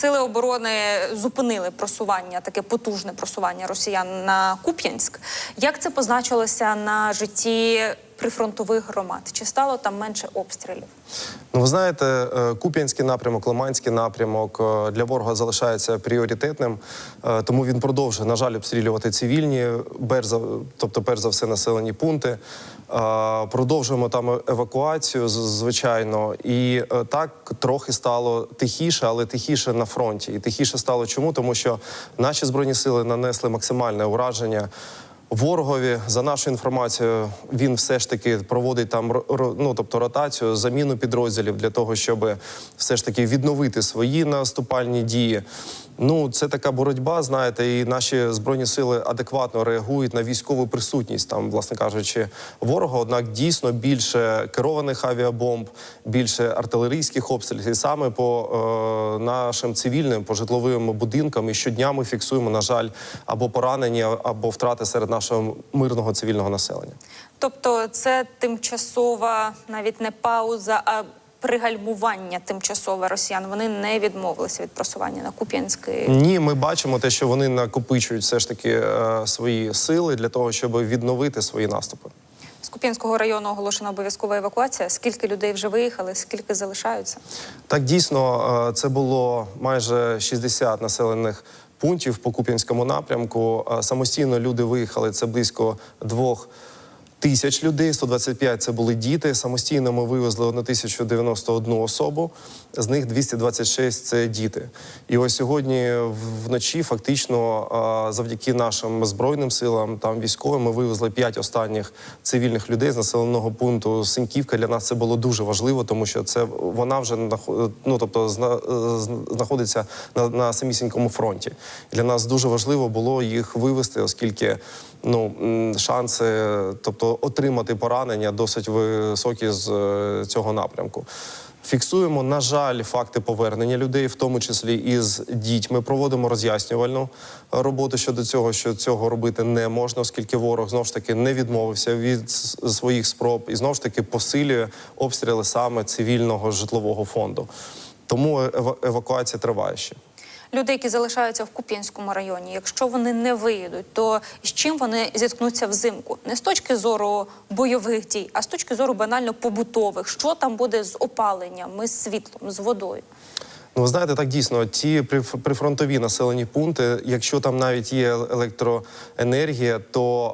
сили оборони зупинили просування, таке потужне просування росіян на Куп'янськ. Як це позначилося на житті прифронтових громад? Чи стало там менше обстрілів? Ну, ви знаєте, е, Куп'янський напрямок, Лиманський напрямок е, для ворога залишається пріоритетним, е, тому він продовжує, на жаль, обстрілювати цивільні, тобто, перш за все, населені пункти. Продовжуємо там евакуацію, звичайно, і так трохи стало тихіше, але тихіше на фронті. І тихіше стало чому? Тому що наші збройні сили нанесли максимальне ураження. Ворогові за нашою інформацією він все ж таки проводить там ну, тобто ротацію, заміну підрозділів для того, щоб все ж таки відновити свої наступальні дії. Ну це така боротьба, знаєте, і наші збройні сили адекватно реагують на військову присутність там, власне кажучи, ворога. Однак дійсно більше керованих авіабомб, більше артилерійських обстрілів, і саме по е, нашим цивільним, по житловим будинкам. І щодня ми фіксуємо, на жаль, або поранені, або втрати серед нашого мирного цивільного населення. Тобто, це тимчасова, навіть не пауза, а пригальмування тимчасове росіян. Вони не відмовилися від просування на Куп'янськ. і Ні, ми бачимо те, що вони накопичують все ж таки е, свої сили для того, щоб відновити свої наступи. З Куп'янського району оголошена обов'язкова евакуація. Скільки людей вже виїхали, скільки залишаються? Так дійсно, е, це було майже 60 населених пунктів по Куп'янському напрямку. Е, Самостійно люди виїхали це близько двох. Тисяч людей, 125 – це були діти. Самостійно ми вивезли 1091 особу, з них 226 – це діти. І ось сьогодні вночі, фактично, завдяки нашим збройним силам, там військовим, ми вивезли 5 останніх цивільних людей з населеного пункту Синьківка. Для нас це було дуже важливо, тому що це вона вже ну, тобто, зна- зна- знаходиться на, на самісінькому фронті. Для нас дуже важливо було їх вивезти, оскільки ну шанси, тобто отримати поранення, досить високі з е, цього напрямку. Фіксуємо, на жаль, факти повернення людей, в тому числі із дітьми. Проводимо роз'яснювальну е, роботу щодо цього, що цього робити не можна, оскільки ворог знову ж таки не відмовився від своїх спроб і знову ж таки посилює обстріли саме цивільного житлового фонду. Тому ева- евакуація триває ще. Люди, які залишаються в Куп'янському районі, якщо вони не виїдуть, то з чим вони зіткнуться взимку? Не з точки зору бойових дій, а з точки зору банально побутових. Що там буде з опаленням, з світлом, з водою? Ну, знаєте, так дійсно, ті приф- прифронтові населені пункти, якщо там навіть є електроенергія, то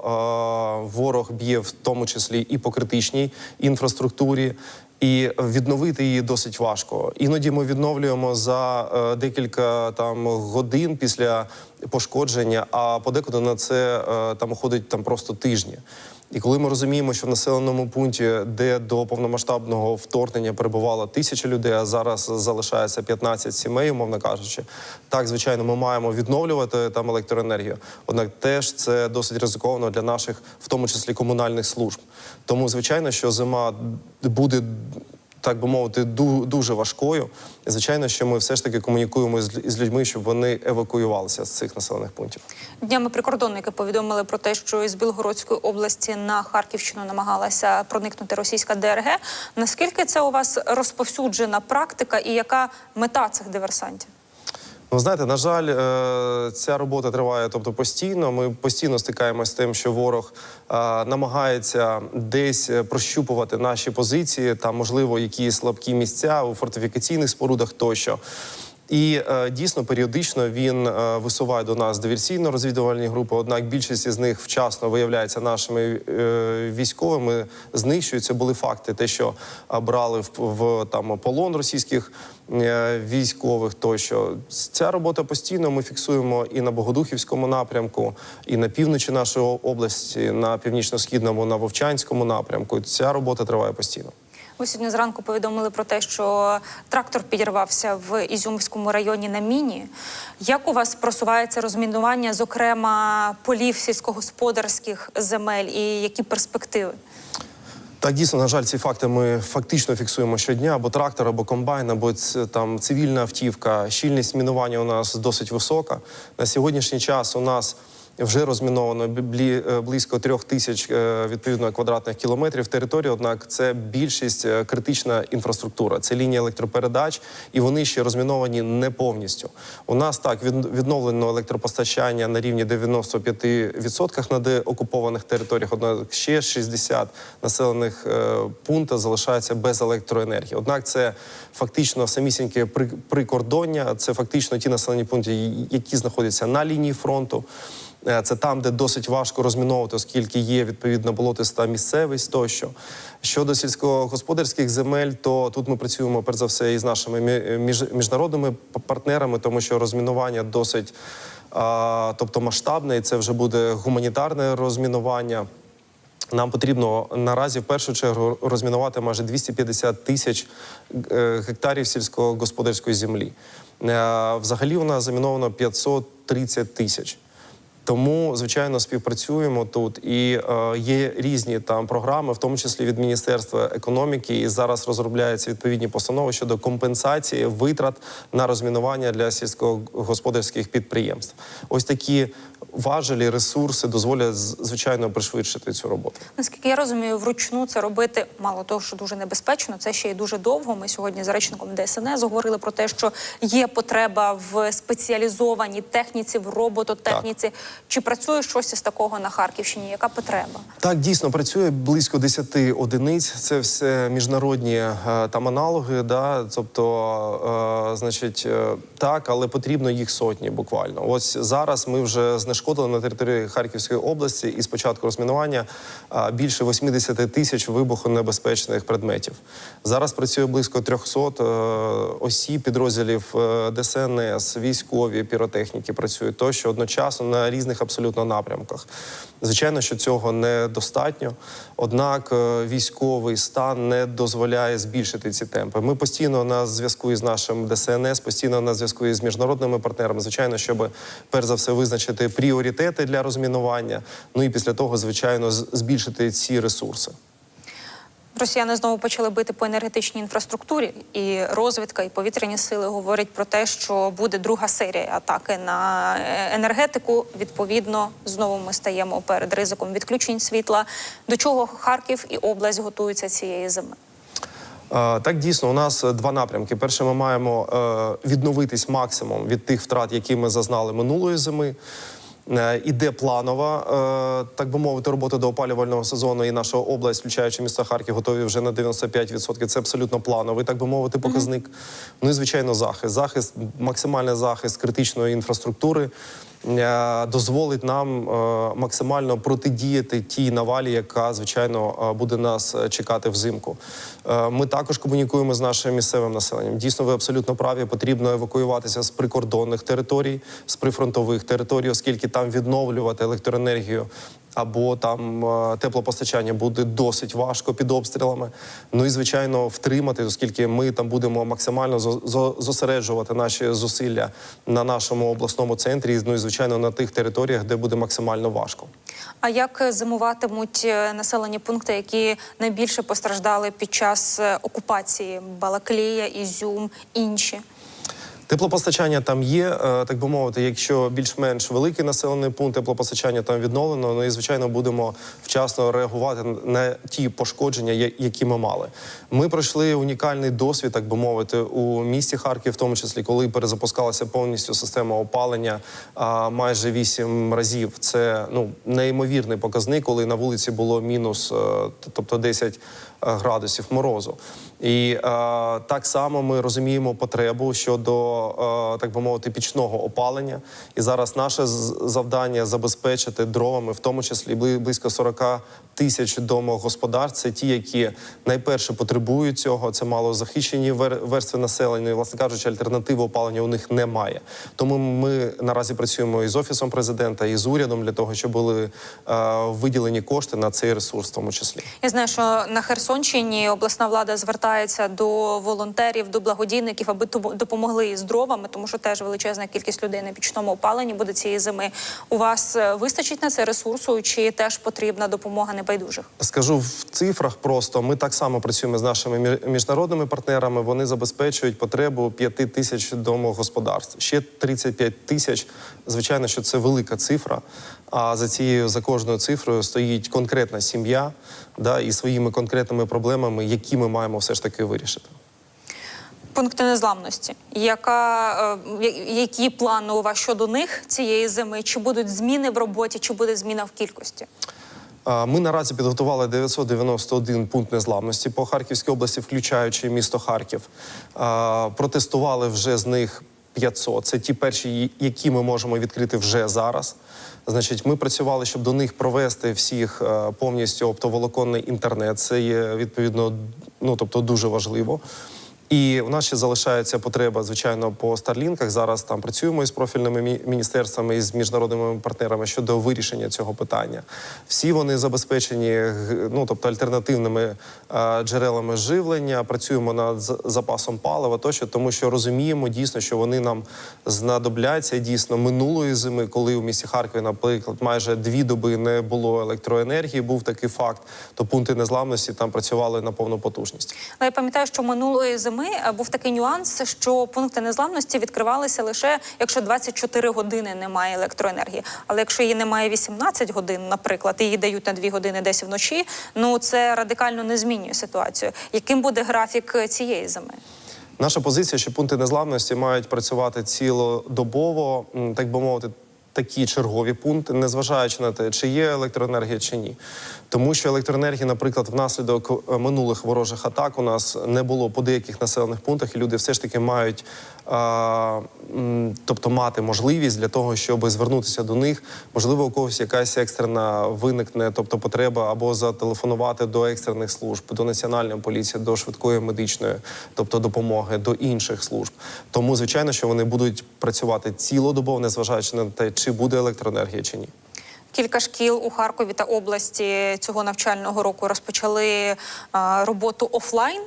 е, ворог б'є в тому числі і по критичній інфраструктурі. І відновити її досить важко. Іноді ми відновлюємо за е, декілька там годин після пошкодження, а подекуди на це е, там уходить там просто тижні. І коли ми розуміємо, що в населеному пункті, де до повномасштабного вторгнення перебувало тисяча людей, а зараз залишається 15 сімей, умовно кажучи, так звичайно, ми маємо відновлювати там електроенергію. Однак теж це досить ризиковано для наших, в тому числі комунальних служб. Тому звичайно, що зима буде. Так би мовити, ду- дуже важкою. І звичайно, що ми все ж таки комунікуємо з людьми, щоб вони евакуювалися з цих населених пунктів. Днями прикордонники повідомили про те, що із Білгородської області на Харківщину намагалася проникнути російська ДРГ. Наскільки це у вас розповсюджена практика і яка мета цих диверсантів? Ну, знаєте, на жаль, е, ця робота триває, тобто постійно. Ми постійно стикаємося з тим, що ворог е, намагається десь е, прощупувати наші позиції, там можливо якісь слабкі місця у фортифікаційних спорудах тощо. І е, дійсно періодично він е, висуває до нас диверсійно-розвідувальні групи. Однак більшість із них вчасно виявляється нашими е, військовими. Знищуються були факти, те, що брали в, в там полон російських військових. Тощо ця робота постійно ми фіксуємо і на Богодухівському напрямку, і на півночі нашої області, на північно-східному, на Вовчанському напрямку. Ця робота триває постійно. Ви сьогодні зранку повідомили про те, що трактор підірвався в Ізюмському районі на міні. Як у вас просувається розмінування, зокрема полів сільськогосподарських земель, і які перспективи? Так, дійсно, на жаль, ці факти ми фактично фіксуємо щодня, або трактор, або комбайн, або там цивільна автівка. Щільність мінування у нас досить висока. На сьогоднішній час у нас Вже розміновано е, близько трьох тисяч е, відповідно квадратних кілометрів території. Однак це більшість е, критична інфраструктура. Це лінія електропередач, і вони ще розміновані не повністю. У нас так від- відновлено електропостачання на рівні 95% на деокупованих територіях. Однак ще 60 населених пунктів залишаються без електроенергії. Однак це фактично самісіньке при- прикордоння. Це фактично ті населені пункти, які знаходяться на лінії фронту. Е, Це там, де досить важко розміновувати, оскільки є відповідна болотиста місцевість тощо. Щодо сільськогосподарських земель, то тут ми працюємо перш за все із нашими міжнародними партнерами, тому що розмінування досить тобто масштабне, і це вже буде гуманітарне розмінування. Нам потрібно наразі в першу чергу розмінувати майже 250 тисяч е, гектарів сільськогосподарської землі. Е, Взагалі у нас заміновано 530 тисяч. Тому, звичайно, співпрацюємо тут і е, є різні там програми, в тому числі від Міністерства економіки. І зараз розробляються відповідні постанови щодо компенсації витрат на розмінування для сільськогосподарських підприємств. Ось такі важелі, ресурси дозволять звичайно пришвидшити цю роботу. Наскільки я розумію, вручну це робити мало того, що дуже небезпечно, це ще й дуже довго. Ми сьогодні з речником ДСНС говорили про те, що є потреба в спеціалізованій техніці, в робототехніці. Чи працює щось із такого на Харківщині? Яка потреба? Так, дійсно працює близько 10 одиниць. Це все міжнародні е, там аналоги. Да? Тобто, е, значить, е, так, але потрібно їх сотні буквально. Ось зараз ми вже знешкодили на території Харківської області і з початку розмінування е, більше 80 тисяч вибухонебезпечних предметів. Зараз працює близько 300 е, осіб, підрозділів ДСНС, військові, піротехніки працюють тощо одночасно на різних абсолютно напрямках. Звичайно, що цього недостатньо, однак е, військовий стан не дозволяє збільшити ці темпи. Ми постійно на зв'язку із нашим ДСНС, постійно на зв'язку із міжнародними партнерами. Звичайно, щоб перш за все визначити пріоритети для розмінування. Ну і після того, звичайно, збільшити ці ресурси. Росіяни знову почали бити по енергетичній інфраструктурі, і розвідка, і повітряні сили говорять про те, що буде друга серія атаки на е, енергетику. Відповідно, знову ми стаємо перед ризиком відключень світла. До чого Харків і область готуються цієї зими? Так, дійсно, у нас е, два напрямки. Перше, ми маємо е, відновитись максимум від тих втрат, які ми зазнали минулої зими. Е, Іде планова, е, так би мовити, робота до опалювального сезону, і наша область, включаючи місто Харків, готові вже на 95%. Це абсолютно плановий, так би мовити, показник. Ну і звичайно, захист. Захист, максимальний захист критичної інфраструктури е, дозволить нам максимально протидіяти тій навалі, яка звичайно буде нас чекати взимку. Ми також комунікуємо з нашим місцевим населенням. Дійсно, ви абсолютно праві. Потрібно евакуюватися з прикордонних територій, з прифронтових територій, оскільки там відновлювати електроенергію. Або там е, теплопостачання буде досить важко під обстрілами. Ну і звичайно втримати, оскільки ми там будемо максимально зо- зо- зосереджувати наші зусилля на нашому обласному центрі. Ну і звичайно на тих територіях, де буде максимально важко. А як зимуватимуть е, населені пункти, які найбільше постраждали під час е, окупації Балаклія, Ізюм, інші? Теплопостачання там є, е, так би мовити, якщо більш-менш великий населений пункт, теплопостачання там відновлено. Ну і звичайно будемо вчасно реагувати на ті пошкодження, які ми мали. Ми пройшли унікальний досвід, так би мовити, у місті Харків, в тому числі, коли перезапускалася повністю система опалення майже вісім разів. Це ну неймовірний показник, коли на вулиці було мінус, е, тобто 10 градусів морозу. І е, так само ми розуміємо потребу щодо, е, так би мовити, пічного опалення. І зараз наше завдання забезпечити дровами, в тому числі бли- близько 40 тисяч домогосподарств. Це ті, які найперше потребують цього. Це малозахищені вер- верстви населення. І, власне кажучи, альтернативи опалення у них немає. Тому ми наразі працюємо і з офісом президента, і з урядом для того, щоб були е, виділені кошти на цей ресурс, в тому числі. Я знаю, що на Херсонщині обласна влада звертається до волонтерів, до благодійників, аби допомогли із дровами, тому що теж величезна кількість людей на пічному опаленні буде цієї зими. У вас е, вистачить на це ресурсу, чи теж потрібна допомога небайдужих? Скажу в цифрах просто. Ми так само працюємо з нашими мі- міжнародними партнерами. Вони забезпечують потребу 5 тисяч домогосподарств. Ще 35 тисяч. Звичайно, що це велика цифра. А за цією за кожною цифрою стоїть конкретна сім'я, да, і своїми конкретними проблемами, які ми маємо все ж таки вирішити. Пункти незламності. Яка, е, які плани у вас щодо них цієї зими? Чи будуть зміни в роботі, чи буде зміна в кількості? Ми наразі підготували 991 пункт незламності по Харківській області, включаючи місто Харків. Протестували вже з них 500. Це ті перші, які ми можемо відкрити вже зараз. Значить, ми працювали, щоб до них провести всіх е, повністю оптоволоконний інтернет. Це є відповідно, ну тобто дуже важливо. І у нас ще залишається потреба, звичайно, по старлінках. Зараз там працюємо із профільними міністерствами і з міжнародними партнерами щодо вирішення цього питання. Всі вони забезпечені ну, тобто альтернативними е, джерелами живлення. Працюємо над запасом палива, тощо, тому що розуміємо дійсно, що вони нам знадобляться дійсно минулої зими, коли у місті Харкові, наприклад, майже дві доби не було електроенергії. Був такий факт. То пункти незламності там працювали на повну потужність. Але я пам'ятаю, що минулої зими е, був такий нюанс, що пункти незламності відкривалися лише якщо 24 години немає електроенергії. Але якщо її немає 18 годин, наприклад, і її дають на 2 години десь вночі, ну це радикально не змінює ситуацію. Яким буде графік е, цієї зими? Наша позиція, що пункти незламності мають працювати цілодобово, так би мовити. Такі чергові пункти, незважаючи на те, чи є електроенергія чи ні, тому що електроенергії, наприклад, внаслідок е, минулих ворожих атак у нас не було по деяких населених пунктах, і люди все ж таки мають, а, тобто мати можливість для того, щоб звернутися до них. Можливо, у когось якась екстрена виникне, тобто потреба або зателефонувати до екстрених служб, до національної поліції, до швидкої медичної, тобто допомоги, до інших служб. Тому, звичайно, що вони будуть працювати цілодобово, незважаючи на те, чи буде електроенергія чи ні. Кілька шкіл у Харкові та області цього навчального року розпочали роботу офлайн.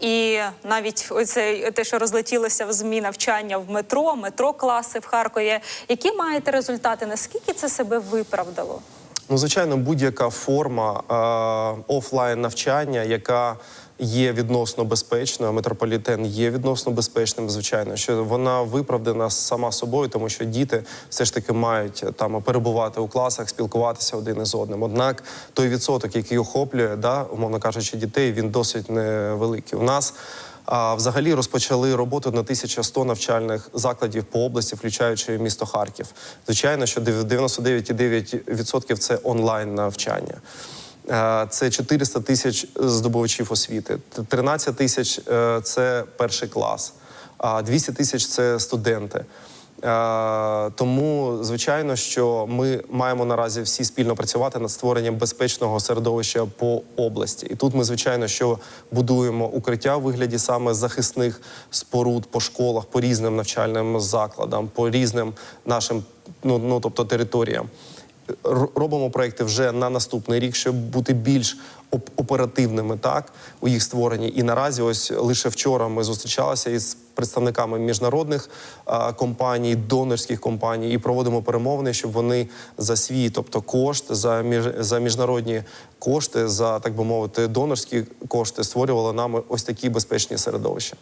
І навіть оце те, що розлетілося в змі навчання в метро, метро класи в Харкові. Які маєте результати? Наскільки це себе виправдало? Ну, звичайно, будь-яка форма е, офлайн навчання, яка є відносно безпечною, метрополітен є відносно безпечним, звичайно, що вона виправдана сама собою, тому що діти все ж таки мають там перебувати у класах, спілкуватися один із одним. Однак той відсоток, який охоплює, да, умовно кажучи, дітей, він досить невеликий. У нас а взагалі розпочали роботу на 1100 навчальних закладів по області, включаючи місто Харків. Звичайно, що 99,9% це онлайн навчання. Е, Це 400 тисяч здобувачів освіти, 13 тисяч е, це перший клас, а 200 тисяч це студенти. Е, Тому, звичайно, що ми маємо наразі всі спільно працювати над створенням безпечного середовища по області. І тут ми, звичайно, що будуємо укриття в вигляді саме захисних споруд по школах, по різним навчальним закладам, по різним нашим, ну, ну тобто територіям. Робимо проекти вже на наступний рік, щоб бути більш оперативними так у їх створенні. І наразі, ось лише вчора ми зустрічалися із представниками міжнародних компаній, донорських компаній, і проводимо перемовини, щоб вони за свій, тобто кошт, за між за міжнародні кошти, за так би мовити, донорські кошти створювали нам ось такі безпечні середовища.